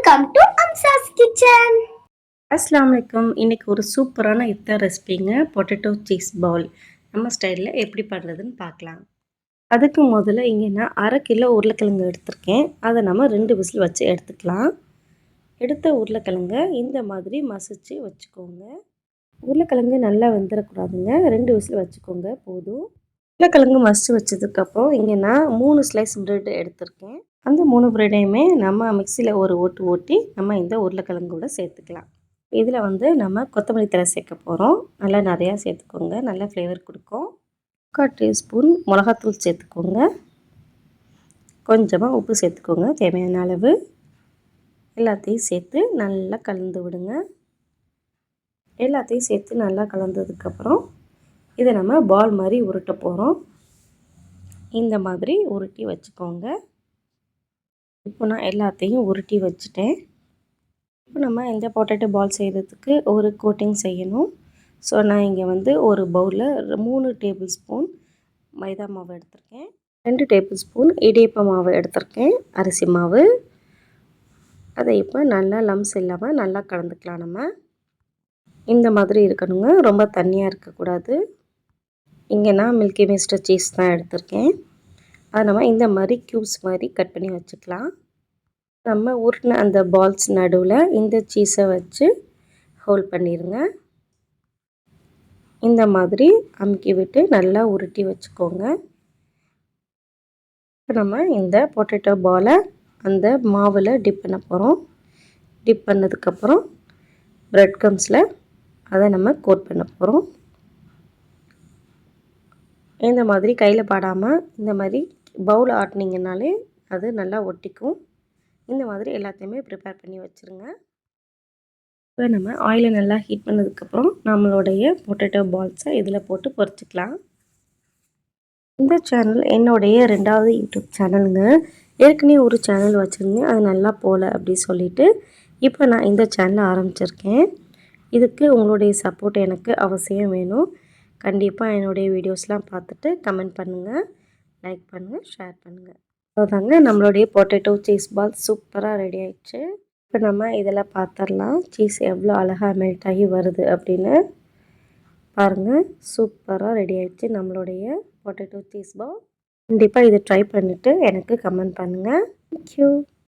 Welcome to அம்சாஸ் kitchen அஸ்லாம் வலைக்கம் இன்றைக்கி ஒரு சூப்பரான இஃப்தார் ரெசிபிங்க பொட்டேட்டோ சீஸ் பவுல் நம்ம ஸ்டைலில் எப்படி பண்ணுறதுன்னு பார்க்கலாம். அதுக்கு முதல்ல இங்கே நான் அரை கிலோ உருளைக்கிழங்கு எடுத்திருக்கேன். அதை நம்ம ரெண்டு விசில் வச்சு எடுத்துக்கலாம். எடுத்த உருளைக்கிழங்கை இந்த மாதிரி மசிச்சு வச்சுக்கோங்க. உருளைக்கிழங்கு நல்லா வெந்துடக்கூடாதுங்க ரெண்டு விசில் வச்சுக்கோங்க போதும். உருளைக்கிழங்கு மசிச்சு வச்சதுக்கப்புறம் இங்கே நான் மூணு ஸ்லைஸ் ப்ரெட் எடுத்திருக்கேன். அந்த மூணு பிரெடையுமே நம்ம மிக்சியில் ஒரு ஓட்டு ஓட்டி நம்ம இந்த உருளைக்கிழங்கோட சேர்த்துக்கலாம். இதில் வந்து நம்ம கொத்தமல்லி தழை சேர்க்க போகிறோம் நல்லா நிறையா சேர்த்துக்கோங்க. நல்லா ஃப்ளேவர் கொடுக்கும். முக்கால் டீஸ்பூன் மிளகாத்தூள் சேர்த்துக்கோங்க. கொஞ்சமாக உப்பு சேர்த்துக்கோங்க. தேவையான அளவு. எல்லாத்தையும் சேர்த்து நல்லா கலந்து விடுங்க. எல்லாத்தையும் சேர்த்து நல்லா கலந்ததுக்கப்புறம் இதை நம்ம பால் மாதிரி உருட்ட போகிறோம் இந்த மாதிரி உருட்டி வச்சுக்கோங்க. இப்போ நான் எல்லாத்தையும் உருட்டி வச்சுட்டேன். இப்போ நம்ம இந்த பொட்டேட்டோ பால் செய்கிறதுக்கு ஒரு கோட்டிங் செய்யணும். ஸோ நான் இங்கே வந்து ஒரு பவுலில் மூணு டேபிள் ஸ்பூன் மைதா மாவு எடுத்திருக்கேன். ரெண்டு டேபிள் ஸ்பூன் இடியப்ப மாவு எடுத்திருக்கேன். அரிசி மாவு. அதை இப்போ நல்லா லம்ஸ் இல்லாமல் நல்லா கலந்துக்கலாம் நம்ம. இந்த மாதிரி இருக்கணுங்க. ரொம்ப தண்ணியாக இருக்கக்கூடாது. இங்கே நான் மில்கி மிஸ்டர் சீஸ் தான் எடுத்திருக்கேன். அதை நம்ம இந்த மாதிரி க்யூப்ஸ் மாதிரி கட் பண்ணி வச்சுக்கலாம். நம்ம உருட்டின அந்த பால்ஸ் நடுவில் இந்த சீஸை வச்சு ஹோல்ட் பண்ணிடுங்க இந்த மாதிரி அமுக்கி விட்டு நல்லா உருட்டி வச்சுக்கோங்க. இப்போ நம்ம இந்த பொட்டேட்டோ பாலை அந்த மாவில் டிப் பண்ண போகிறோம் டிப் பண்ணதுக்கப்புறம் ப்ரெட் கம்ஸில் அதை நம்ம கோட் பண்ண போகிறோம் இந்த மாதிரி கையில் பாடாமல் இந்த மாதிரி பவுல் ஆட்டினீங்கனாலே அது நல்லா ஒட்டிக்கும். இந்த மாதிரி எல்லாத்தையுமே ப்ரிப்பேர் பண்ணி வச்சுருங்க. இப்போ நம்ம ஆயிலை நல்லா ஹீட் பண்ணதுக்கப்புறம் நம்மளுடைய பொட்டேட்டோ பால்ஸை இதில் போட்டு பொறிச்சிக்கலாம். இந்த சேனல் என்னுடைய ரெண்டாவது யூடியூப் சேனலுங்க ஏற்கனவே ஒரு சேனல் வச்சுருந்தேன். அது நல்லா போகல அப்படி சொல்லிவிட்டு இப்போ நான் இந்த சேனலை ஆரம்பிச்சிருக்கேன். இதுக்கு உங்களுடைய சப்போர்ட் எனக்கு அவசியம் வேணும். கண்டிப்பாக என்னுடைய வீடியோஸ்லாம் பார்த்துட்டு கமெண்ட் பண்ணுங்கள் லைக் பண்ணுங்கள் ஷேர் பண்ணுங்கள் அவ்வளோதாங்க நம்மளுடைய பொட்டேட்டோ சீஸ் பால் சூப்பராக ரெடி ஆயிடுச்சு. இப்போ நம்ம இதில் பார்த்துடலாம் சீஸ் எவ்வளோ அழகாக மெல்ட் ஆகி வருது அப்படின்னு பாருங்கள் சூப்பராக ரெடி ஆயிடுச்சு நம்மளுடைய பொட்டேட்டோ சீஸ் பால். கண்டிப்பாக இதை ட்ரை பண்ணிவிட்டு எனக்கு கமெண்ட் பண்ணுங்கள் தேங்க்யூ